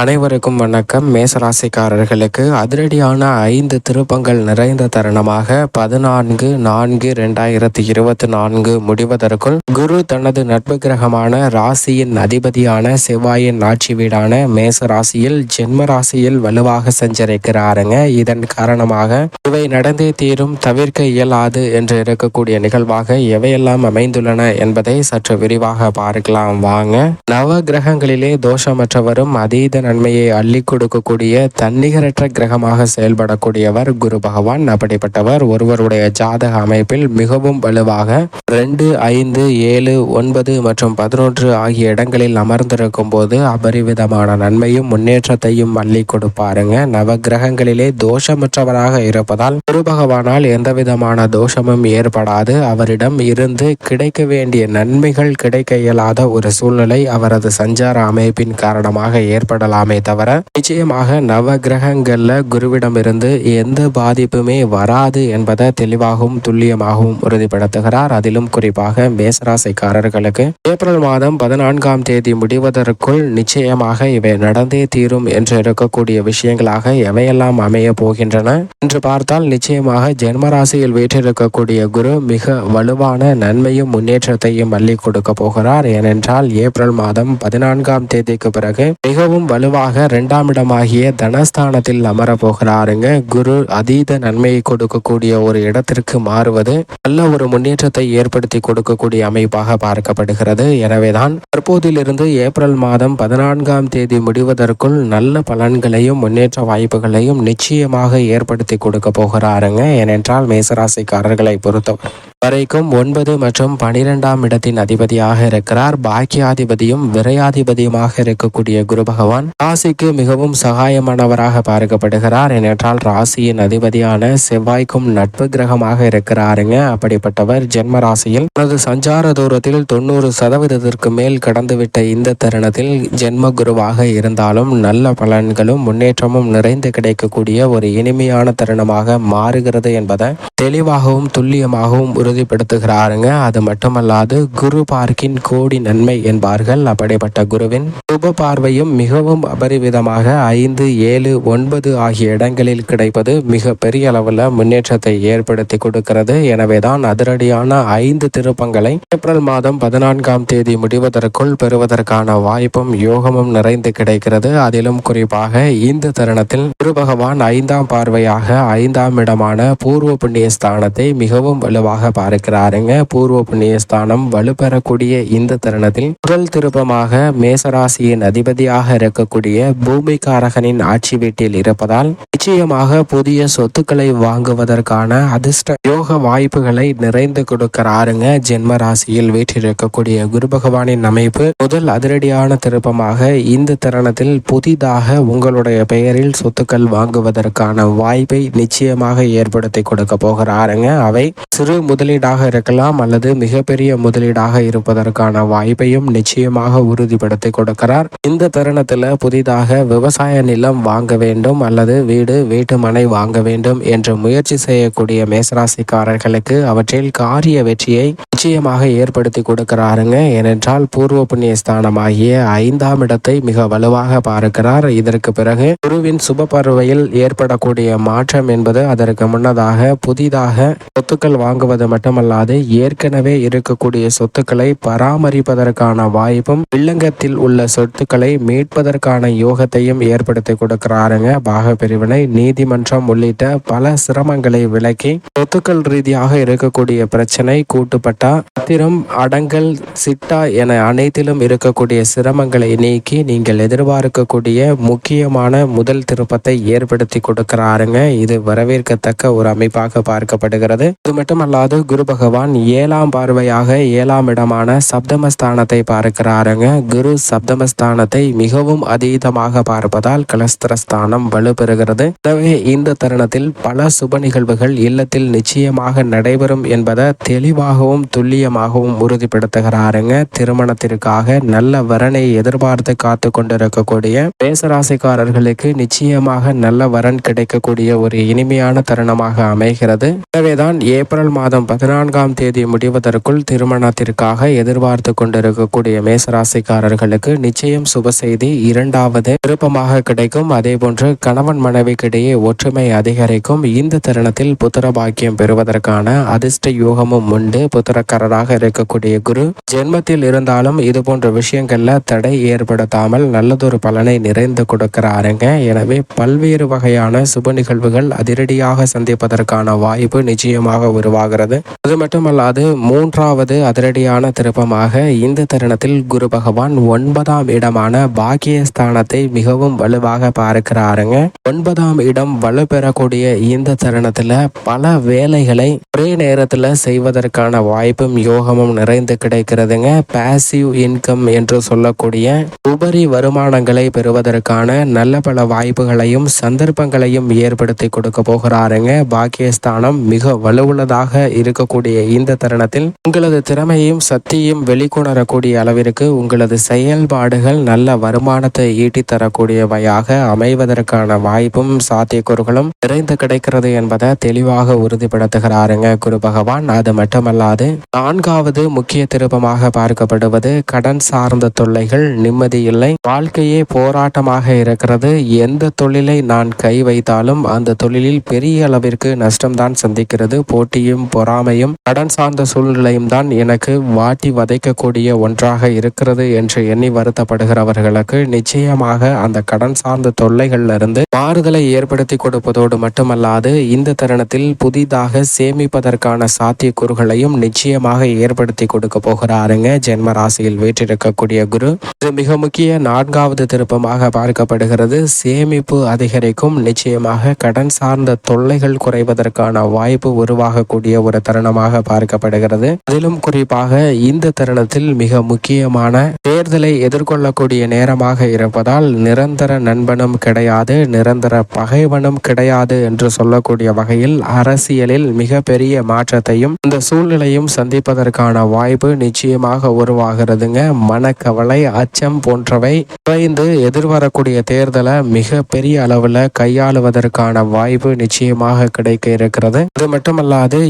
அனைவருக்கும் வணக்கம். மேசராசிக்காரர்களுக்கு அதிரடியான ஐந்து திருப்பங்கள் நிறைந்த தருணமாக பதினான்கு நான்கு இரண்டாயிரத்தி இருபத்தி நான்கு முடிவதற்குள் குரு தனது நட்பு கிரகமான ராசியின் அதிபதியான செவ்வாயின் ஆட்சி வீடான மேச ராசியில் ஜென்ம ராசியில் வலுவாக சஞ்சரிக்கிறாருங்க. இதன் காரணமாக இவை நடந்தே தீரும் தவிர்க்க இயலாது என்று இருக்கக்கூடிய நிகழ்வாக எவையெல்லாம் அமைந்துள்ளன என்பதை சற்று விரிவாக பார்க்கலாம். வாங்க. நவ கிரகங்களிலே தோஷமற்றவரும் அதீத நன்மையை அள்ளி கொடுக்கக்கூடிய தன்னிகரற்ற கிரகமாக செயல்படக்கூடியவர் குரு பகவான். அப்படிப்பட்டவர் ஒருவருடைய ஜாதக அமைப்பில் மிகவும் வலுவாக ரெண்டு ஐந்து ஏழு ஒன்பது மற்றும் பதினொன்று ஆகிய இடங்களில் அமர்ந்திருக்கும் போது அபரிவிதமான நன்மையும் முன்னேற்றத்தையும் அள்ளி கொடுப்பாருங்க. நவ கிரகங்களிலே தோஷமற்றவராக இருப்பதால் குரு பகவானால் எந்தவிதமான தோஷமும் ஏற்படாது. அவரிடம் இருந்து கிடைக்க வேண்டிய நன்மைகள் கிடைக்க இயலாத ஒரு சூழ்நிலை அவரது சஞ்சார அமைப்பின் காரணமாக ஏற்படலாம். இருக்கலாமே தவிர நிச்சயமாக நவ கிரகங்கள்ல குருவிடம் இருந்து எந்த பாதிப்புமே வராது என்பதை தெளிவாகவும் துல்லியமாகவும் உறுதிப்படுத்துகிறார். அதிலும் குறிப்பாக மேசராசிக்காரர்களுக்கு ஏப்ரல் மாதம் பதினான்காம் தேதி முடிவதற்குள் நிச்சயமாக இவை நடந்தே தீரும் என்று இருக்கக்கூடிய விஷயங்களாக எவையெல்லாம் அமைய போகின்றன என்று பார்த்தால் நிச்சயமாக ஜென்மராசியில் வீற்றிருக்கக்கூடிய குரு மிக வலுவான நன்மையும் முன்னேற்றத்தையும் அள்ளி கொடுக்க போகிறார். ஏனென்றால் ஏப்ரல் மாதம் பதினான்காம் தேதிக்கு பிறகு மிகவும் வலு வலுவாக ரெண்டாம் இடமாகிய தனஸ்தானத்தில் அமரப்போகிறாருங்க. குரு அதீத நன்மையை கொடுக்கக்கூடிய ஒரு இடத்திற்கு மாறுவது நல்ல ஒரு முன்னேற்றத்தை ஏற்படுத்தி கொடுக்கக்கூடிய அமைப்பாக பார்க்கப்படுகிறது. எனவேதான் தற்போதிலிருந்து ஏப்ரல் மாதம் பதினான்காம் தேதி முடிவதற்குள் நல்ல பலன்களையும் முன்னேற்ற வாய்ப்புகளையும் நிச்சயமாக ஏற்படுத்தி கொடுக்க போகிறாருங்க. ஏனென்றால் மேசராசிக்காரர்களை பொறுத்தவரை வரைக்கும் ஒன்பது மற்றும் பனிரெண்டாம் இடத்தின் அதிபதியாக இருக்கிறார். பாக்கியாதிபதியும் விரையாதிபதியுமாக இருக்கக்கூடிய குரு பகவான் ராசிக்கு மிகவும் சகாயமானவராக பார்க்கப்படுகிறார். ஏனென்றால் ராசியின் அதிபதியான செவ்வாய்க்கும் நட்பு கிரகமாக இருக்கிறாருங்க. அப்படிப்பட்டவர் ஜென்ம ராசியில் தனது சஞ்சார தூரத்தில் தொண்ணூறு சதவீதத்திற்கு மேல் கடந்துவிட்ட இந்த தருணத்தில் ஜென்ம குருவாக இருந்தாலும் நல்ல பலன்களும் முன்னேற்றமும் நிறைந்து கிடைக்கக்கூடிய ஒரு இனிமையான தருணமாக மாறுகிறது என்பதை தெளிவாகவும் துல்லியமாகவும் உறுதிப்படுத்துகிறாருங்க. அது மட்டுமல்லாது குரு பார்க்கின் கோடி நன்மை என்பார்கள். அப்படிப்பட்ட குருவின் சுப பார்வையும் மிகவும் அபரிவிதமாக ஐந்து ஏழு ஒன்பது ஆகிய இடங்களில் கிடைப்பது மிக பெரிய அளவில் முன்னேற்றத்தை ஏற்படுத்தி கொடுக்கிறது. எனவேதான் அதிரடியான ஐந்து திருப்பங்களை ஏப்ரல் மாதம் பதினான்காம் தேதி முடிவதற்குள் பெறுவதற்கான வாய்ப்பும் யோகமும் நிறைந்து கிடைக்கிறது. அதிலும் குறிப்பாக இந்த தருணத்தில் குரு பகவான் ஐந்தாம் பார்வையாக ஐந்தாம் இடமான பூர்வ புண்ணிய ஸ்தானத்தை மிகவும் வலுவாக பார்க்கிறாருங்க. பூர்வ புண்ணிய ஸ்தானம் வலுப்பெறக்கூடிய இந்த தருணத்தில் முதல் திருப்பமாக மேசராசியின் அதிபதியாக இருக்கக்கூடிய பூமிகாரகனின் ஆட்சி வீட்டில் இருப்பதால் நிச்சயமாக புதிய சொத்துக்களை வாங்குவதற்கான அதிர்ஷ்ட யோக வாய்ப்புகளை நிறைந்து கொடுக்கிறாருங்க. ஜென்ம ராசியில் வீற்றிருக்கக்கூடிய குரு பகவானின் அமைப்பு முதல் அதிரடியான திருப்பமாக இந்த தருணத்தில் புதிதாக உங்களுடைய பெயரில் சொத்துக்கள் வாங்குவதற்கான வாய்ப்பை நிச்சயமாக ஏற்படுத்தி கொடுக்க போகிறாருங்க. அவை சிறு முதலீடாக இருக்கலாம் அல்லது மிகப்பெரிய முதலீடாக இருப்பதற்கான வாய்ப்பையும் நிச்சயமாக உறுதிப்படுத்தி கொடுக்கிறார். இந்த தருணத்தில் புதிதாக விவசாய நிலம் வாங்க வேண்டும் அல்லது வீடு வீட்டுமனை வாங்க வேண்டும் என்று முயற்சி செய்யக்கூடிய மேசராசிக்காரர்களுக்கு அவற்றில் காரிய வெற்றியை நிச்சயமாக ஏற்படுத்தி கொடுக்கிறாருங்க. ஏனென்றால் பூர்வ புண்ணிய ஸ்தானமாகிய ஐந்தாம் இடத்தை மிக வலுவாக பார்க்கிறார். இதற்கு பிறகு குருவின் சுப பார்வையில் ஏற்படக்கூடிய மாற்றம் என்பது அதற்கு முன்னதாக புதிதாக சொத்துக்கள் வாங்குவது மட்டுமல்லாது ஏற்கனவே இருக்கக்கூடிய சொத்துக்களை பராமரிப்பதற்கான வாய்ப்பும் வில்லங்கத்தில் உள்ள சொத்துக்களை மீட்பதற்கான யோகத்தையும் ஏற்படுத்தி கொடுக்கிறாருங்க. பாக பிரிவினை நீதிமன்றம் உள்ளிட்ட பல சிரமங்களை விலக்கி சொத்துக்கள் ரீதியாக இருக்கக்கூடிய பிரச்சனை கூட்டுப்பட்டா பத்திரம் அடங்கல் சிட்டா என அனைத்திலும் இருக்கக்கூடிய சிரமங்களை நீக்கி நீங்கள் எதிர்பார்க்கக்கூடிய முக்கியமான முதல் திருப்பத்தை ஏற்படுத்தி கொடுக்கிறாருங்க. இது வரவேற்கத்தக்க ஒரு அமைப்பாக பார்க்கப்படுகிறது. இது மட்டுமல்லாது குரு பகவான் ஏழாம் பார்வையாக ஏழாம் இடமான சப்தமஸ்தானத்தை பார்க்கிறாருங்க. குரு சப்தமஸ்தானத்தை மிகவும் அதீதமாக பார்ப்பதால் கலஸ்திரஸ்தானம் வலுப்பெறுகிறது. எனவே இந்த தருணத்தில் பல சுப நிகழ்வுகள் இல்லத்தில் நிச்சயமாக நடைபெறும் என்பதை தெளிவாகவும் துல்லியமாகவும் உறுதிப்படுத்துகிறாருங்க. திருமணத்திற்காக நல்ல வரனை எதிர்பார்த்து காத்து கொண்டிருக்கக்கூடிய பேசராசிக்காரர்களுக்கு நிச்சயமாக நல்ல வரன் கிடைக்கக்கூடிய ஒரு இனிமையான தருணமாக அமைகிறது. எனவேதான் ஏப்ரல் மாதம் பதினான்காம் தேதி முடிவதற்குள் திருமணத்திற்காக எதிர்பார்த்து கொண்டிருக்கக்கூடிய மேசராசிக்காரர்களுக்கு நிச்சயம் சுப செய்தி இரண்டாவது விருப்பமாக கிடைக்கும். அதேபோன்று கணவன் மனைவிக்கிடையே ஒற்றுமை அதிகரிக்கும். இந்த தருணத்தில் புத்திர பாக்கியம் பெறுவதற்கான அதிர்ஷ்ட யோகமும் உண்டு. புத்திரக்காரராக இருக்கக்கூடிய குரு ஜென்மத்தில் இருந்தாலும் இது போன்ற விஷயங்கள்ல தடை ஏற்படுத்தாமல் நல்லதொரு பலனை நிறைந்து கொடுக்கிறாருங்க. எனவே பல்வேறு வகையான சுப நிகழ்வுகள் அதிரடியாக சந்திப்பதற்கான வாய்ப்பு நிச்சயமாக உருவாகிறது. அது மட்டுமல்லாது மூன்றாவது அதிரடியான திருப்பமாக இந்த தருணத்தில் குரு பகவான் ஒன்பதாம் இடமான பாக்கியஸ்தானத்தை மிகவும் வலுவாக பார்க்கிறாருங்க. ஒன்பதாம் இடம் வலுப்பெறக்கூடிய இந்த தருணத்துல பல வேலைகளை ஒரே நேரத்துல செய்வதற்கான வாய்ப்பும் யோகமும் நிறைந்து கிடைக்கிறதுங்க. பேசிவ் இன்கம் என்று சொல்லக்கூடிய உபரி வருமானங்களை பெறுவதற்கான நல்ல பல வாய்ப்புகளையும் சந்தர்ப்பங்களையும் ஏற்படுத்தி கொடுக்க போகிறாருங்க. பாக்கியஸ்தானம் மிக வலுவுள்ளதாக இருக்கக்கூடிய இந்த தருணத்தில் உங்களது திறமையும் சக்தியும் வெளிக்கொணரக்கூடிய அளவிற்கு உங்களது செயல்பாடுகள் நல்ல வருமானத்தை ஈட்டி தரக்கூடியவையாக அமைவதற்கான வாய்ப்பும் சாத்தியக்கூறுகளும் நிறைந்து கிடைக்கிறது என்பதை தெளிவாக உறுதிப்படுத்துகிறாருங்க குரு பகவான். அது மட்டுமல்லாது நான்காவது முக்கிய திருப்பமாக பார்க்கப்படுவது கடன் சார்ந்த தொல்லைகள் நிம்மதி இல்லை. வாழ்க்கையே போராட்டமாக இருக்கிறது. எந்த தொழிலை நான் கை வைத்தாலும் அந்த தொழிலில் பெரிய அளவிற்கு நஷ்டம்தான் சந்திக்கிறது. போட்டியும் இல்லாமையும் கடன் சார்ந்த சூழ்நிலையும் தான் எனக்கு வாட்டி வதைக்கக்கூடிய ஒன்றாக இருக்கிறது என்று எண்ணி வருத்தப்படுகிறவர்களுக்கு நிச்சயமாக அந்த கடன் சார்ந்த தொல்லைகள்ல இருந்து மாறுதலை ஏற்படுத்தி கொடுப்பதோடு மட்டுமல்லாது இந்த தருணத்தில் புதிதாக சேமிப்பதற்கான சாத்தியக்கூறுகளையும் நிச்சயமாக ஏற்படுத்தி கொடுக்க போகிறாருங்க. ஜென்ம ராசியில் வீற்றிருக்கக்கூடிய குரு. இது மிக முக்கிய நான்காவது திருப்பமாக பார்க்கப்படுகிறது. சேமிப்பு அதிகரிக்கும். நிச்சயமாக கடன் சார்ந்த தொல்லைகள் குறைவதற்கான வாய்ப்பு உருவாகக்கூடிய ஒரு தருணமாக பார்க்கப்படுகிறது. அதிலும் குறிப்பாக இந்த தருணத்தில் மிக முக்கியமான தேர்தலை எதிர்கொள்ளக்கூடிய நேரமாக இருப்பதால் நிரந்தர நண்பனும் கிடையாது நிரந்தர பகைவனும் கிடையாது என்று சொல்லக்கூடிய வகையில் அரசியலில் மிகப்பெரிய மாற்றத்தையும் இந்த சூழ்நிலையும் சந்திப்பதற்கான வாய்ப்பு நிச்சயமாக உருவாகிறதுங்க. மனக்கவலை அச்சம் போன்றவை குறைந்து எதிர்வரக்கூடிய தேர்தலை மிக பெரிய அளவில் கையாளுவதற்கான வாய்ப்பு நிச்சயமாக கிடைக்க இருக்கிறது. அது மட்டுமல்லாது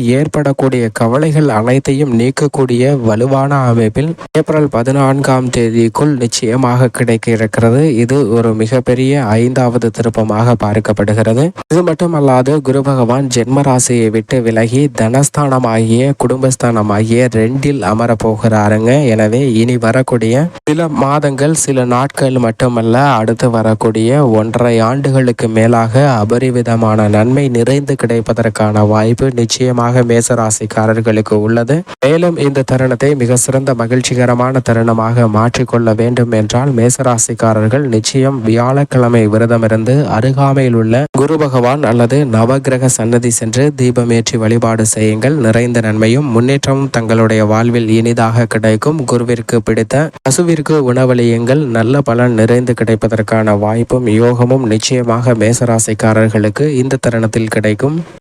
ஏற்படக்கூடிய கவலைகள் அனைத்தையும் நீக்கக்கூடிய வலுவான அமைப்பில் ஏப்ரல் பதினான்காம் தேதிக்குள் நிச்சயமாக கிடைக்க இருக்கிறது இது ஒரு மிகப்பெரிய ஐந்தாவது திருப்பமாக பார்க்கப்படுகிறது. இது மட்டுமல்லாது குரு பகவான் ஜென்ம ராசியை விட்டு விலகி தனஸ்தானமாகிய குடும்பஸ்தானமாகிய ரெண்டில் அமரப்போகிறாருங்க. எனவே இனி வரக்கூடிய சில மாதங்கள் சில நாட்கள் மட்டுமல்ல அடுத்து வரக்கூடிய ஒன்றரை ஆண்டுகளுக்கு மேலாக அபரிவிதமான நன்மை நிறைந்து கிடைப்பதற்கான வாய்ப்பு நிச்சயமாக மேச மேசராசிக்காரர்களுக்கு உள்ளது. மேலும் இந்த தருணத்தை மிக சிறந்த மகிழ்ச்சிகரமான தருணமாக மாற்றிக்கொள்ள வேண்டும் என்றால் மேசராசிக்காரர்கள் நிச்சயம் வியாழக்கிழமை விரதமிருந்து அருகாமையில் உள்ள குரு பகவான் அல்லது நவகிரக சன்னதி சென்று தீபமேற்றி வழிபாடு செய்யுங்கள். நிறைந்த நன்மையும் முன்னேற்றமும் தங்களுடைய வாழ்வில் இனிதாக கிடைக்கும். குருவிற்கு பிடித்த பசுவிற்கு உணவளியுங்கள். நல்ல பலன் நிறைந்து கிடைப்பதற்கான வாய்ப்பும் யோகமும் நிச்சயமாக மேசராசிக்காரர்களுக்கு இந்த தருணத்தில் கிடைக்கும்.